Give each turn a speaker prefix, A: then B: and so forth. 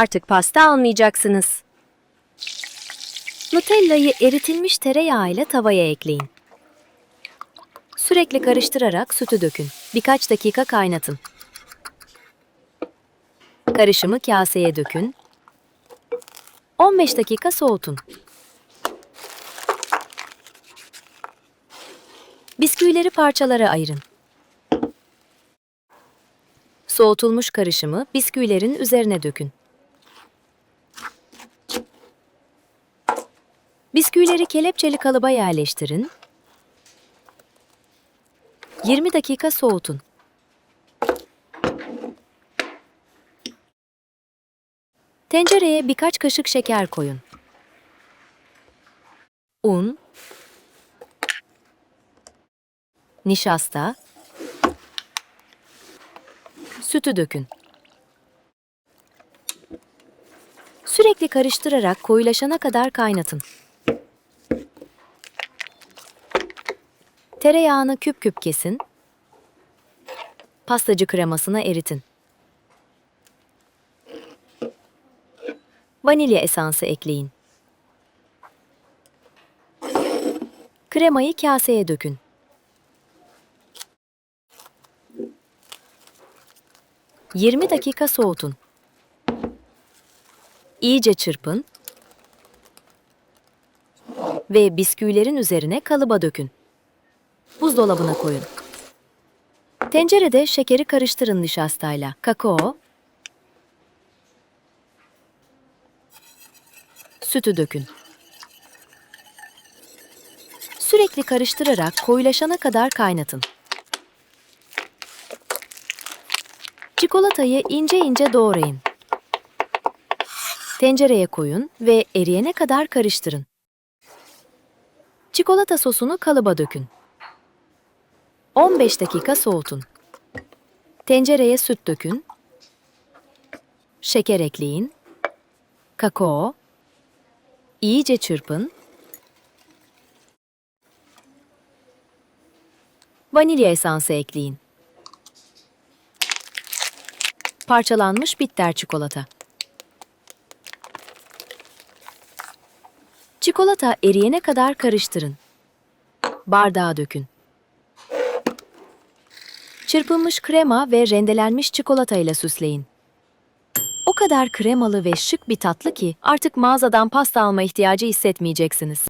A: Artık pasta almayacaksınız. Nutella'yı eritilmiş tereyağıyla tavaya ekleyin. Sürekli karıştırarak sütü dökün. Birkaç dakika kaynatın. Karışımı kaseye dökün. 15 dakika soğutun. Bisküvileri parçalara ayırın. Soğutulmuş karışımı bisküvilerin üzerine dökün. Bisküvileri kelepçeli kalıba yerleştirin. 20 dakika soğutun. Tencereye birkaç kaşık şeker koyun. Un, nişasta, sütü dökün. Sürekli karıştırarak koyulaşana kadar kaynatın. Tereyağını küp küp kesin. Pastacı kremasına eritin. Vanilya esansı ekleyin. Kremayı kaseye dökün. Yirmi dakika soğutun. İyice çırpın ve bisküvilerin üzerine kalıba dökün. Buzdolabına koyun. Tencerede şekeri karıştırın nişastayla. Kakao, sütü dökün. Sürekli karıştırarak koyulaşana kadar kaynatın. Çikolatayı ince ince doğrayın. Tencereye koyun ve eriyene kadar karıştırın. Çikolata sosunu kalıba dökün. 15 dakika soğutun. Tencereye süt dökün. Şeker ekleyin. Kakao. İyice çırpın. Vanilya esansı ekleyin. Parçalanmış bitter çikolata. Çikolata eriyene kadar karıştırın. Bardağa dökün. Çırpılmış krema ve rendelenmiş çikolata ile süsleyin. O kadar kremalı ve şık bir tatlı ki artık mağazadan pasta alma ihtiyacı hissetmeyeceksiniz.